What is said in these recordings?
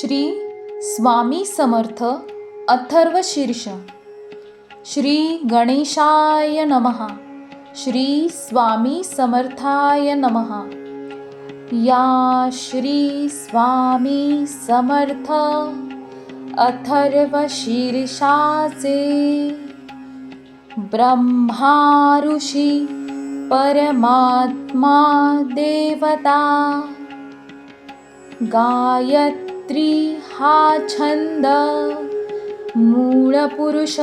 श्री स्वामी समर्थ अथर्व शीर्ष. श्री गणेशाय नमः. श्री स्वामी समर्थाय नमः. या श्री स्वामी समर्थ अथर्व शीर्षाचे. ब्रह्मा ऋषी परमात्मा देवता. गायत्री हा छंद. मूळपुरुष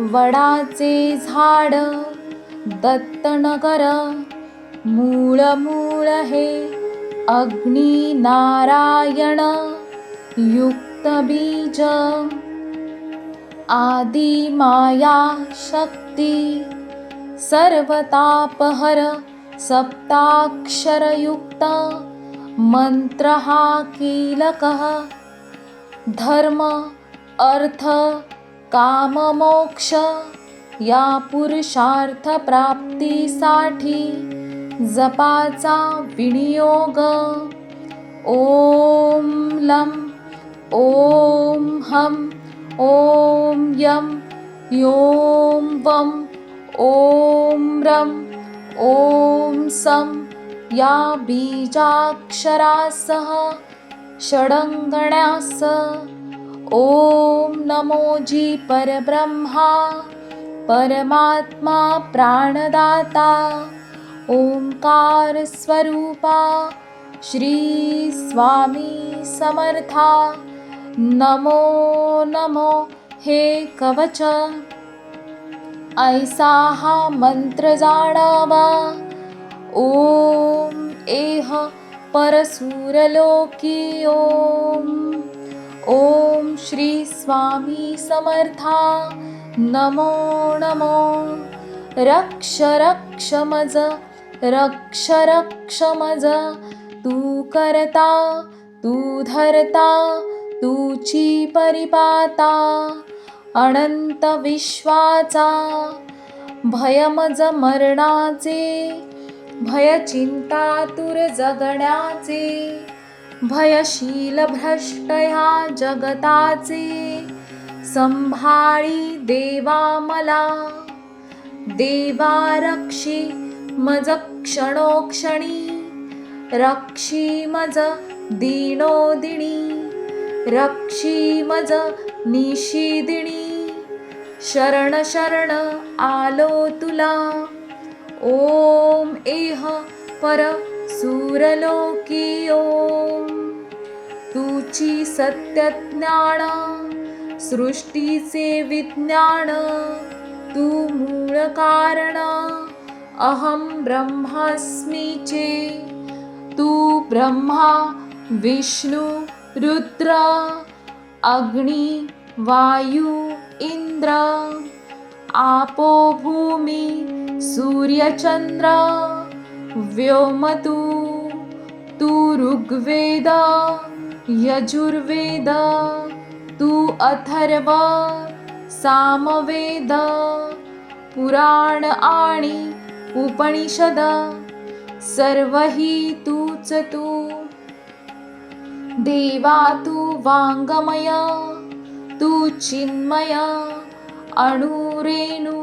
वडाचे झाड. दत्तनगर मूळ मूळ हे अग्नी नारायण. युक्त बीज. आदि माया शक्ती. सर्वतापहर सप्ताक्षरयुक्त. मंत्र हा कीलकः धर्म अर्थ काममोक्ष या पुरुषार्थ प्राप्तीसाठी जपाचा विनियोग. ओम लं ओम हम ओम यम योम वम ओम रम ओम सम. या बीजाक्षरासह षडङ्गण्यास। ॐ नमोजी परब्रह्मा परमात्मा प्राणदाता ओंकार स्वरूपा श्री स्वामी समर्था। नमो नमो हे कवच। ऐसा हा मंत्र जाणावा। ॐ एह परसूरलोकी ॐ ॐ श्री स्वामी समर्था। नमो नमो। रक्ष रक्ष मज। रक्ष रक्ष मज। तू करता तू धरता तूची परिपाता। अनंत विश्वाचा। भयमज मरणाचे। भय चिंता तुर जगण्याचे भयशील भ्रष्ट ह्या जगताचे. संभाळी देवा मला देवा रक्षी मज क्षणोक्षणी रक्षी मज दिनोदिणी रक्षी मज निशिदिणी शरण शरण आलो तुला ओम एह पर सूरलोकी ओम। तुची सत्यज्ञान सृष्टीचे विज्ञान तू मूळ कारण अहम ब्रह्मास्मीचे तू ब्रह्मा विष्णू रुद्र अग्नि वायू इंद्र। आपो भूमी सूर्यचंद्र व्योमतू तू ऋग्वेद यजुर्वेद तू अथर्व सामवेद पुराण आणि उपनिषद सर्व ही तूच तू. देवा तू वाङ्गमय तू चिन्मय अणुरेणु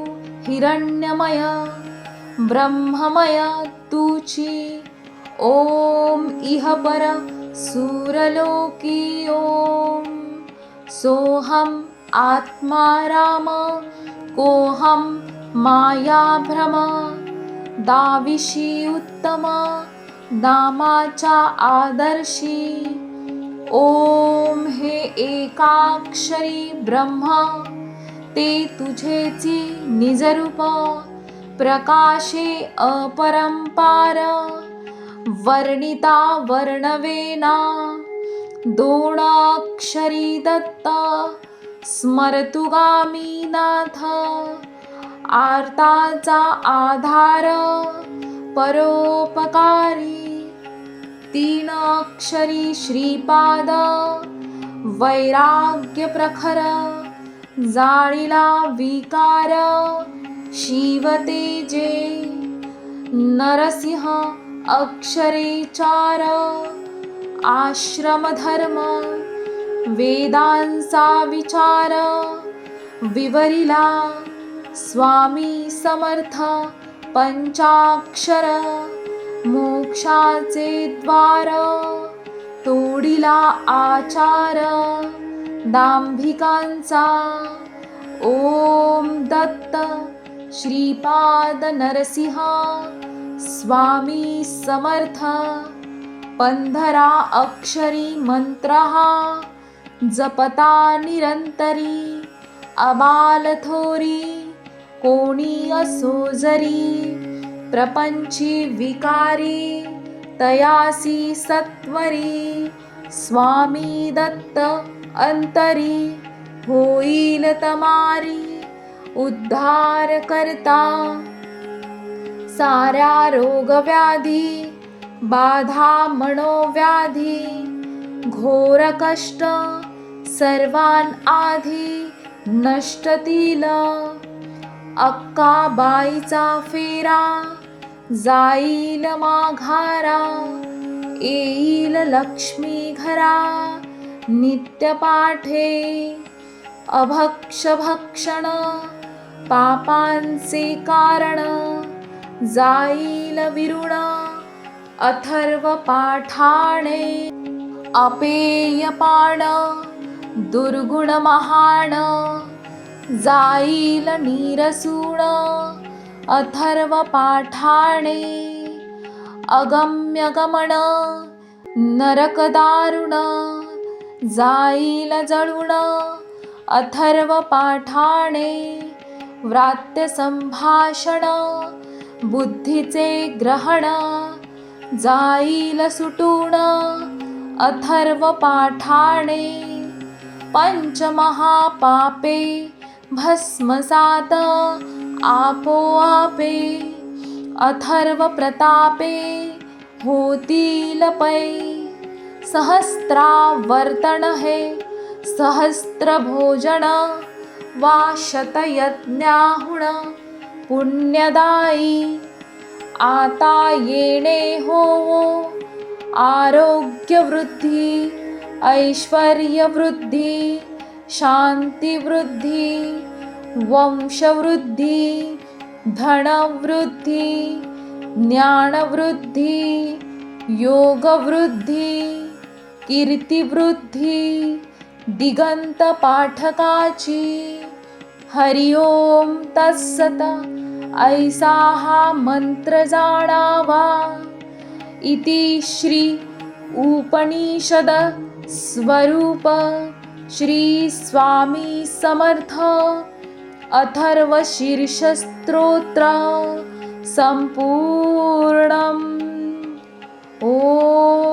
हिरण्यमय ब्रह्ममय तूची ओम इह पर सूरलोकी ओम सोहम आत्मा राम कोहम माया भ्रम दाविशी उत्तम नामाच्या आदर्शी। ओम हे एकाक्षरी ब्रह्म ते तुझेची निजरूप. प्रकाशे अपरंपार. वर्णिता वर्णवेना. दोणाक्षरी दत्त. स्मरतुगामी नाथ आर्ताचा आधार. परोपकारी. तीन अक्षरी श्रीपाद. वैराग्य प्रखर. जाळीला विकार शिवतेजे नरसिंह अक्षरे चार आश्रमधर्म वेदांचा विचार विवरिला स्वामी समर्थ पंचाक्षर मोक्षाचे द्वार तोडिला आचार. दांभिकांचा ओम दत्त श्रीपाद नरसिंहा स्वामी समर्थ। पंधरा अक्षरी मंत्र। जपता निरंतरी। अबाल थोरी। कोणी असो जरी प्रपंची विकारी। तयासी सत्वरी। स्वामी दत्त अंतरी होईल तमारी उद्धार करता साऱ्या रोगव्याधी बाधा मनोव्याधी घोर कष्ट सर्वान आधी नष्टतील अक्का बाईचा फेरा जाईल माघारा येईल लक्ष्मी घरा. नित्यपाठे अभक्षभक्षण पापांचे कारण जाईल विरुण अथर्व पाठाणे अपेय पाण दुर्गुण महाण जाईल नीरसूण अथर्व पाठाणे अगम्यगमन नरकदारुण जाईल जळून अथर्व पाठाणे व्रात्य संभाषण बुद्धीचे ग्रहण. जाईल सुटून अथर्व पाठाणे पंचमहापापे भस्मसात आपोआपे. अथर्व प्रतापे होतील पै. सहस्रावर्तन हे सहस्त्र भोजन वा शतयज्ञाहुण पुण्यदायी। आता येणे होवो आरोग्यवृद्धी ऐश्वर्यवृद्धी शान्तिवृद्धी वंशवृद्धी धनवृद्धी ज्ञानवृद्धी योगवृद्धी। कीर्तिवृद्धी दिगंत पाठकाची हरिओम तत्सत ऐसा हा मंत्र जाणावा. इति श्री उपनिषद स्वरूप श्री स्वामी समर्थ अथर्वशीर्षस्त्रोत्र सम्पूर्णम् ॐ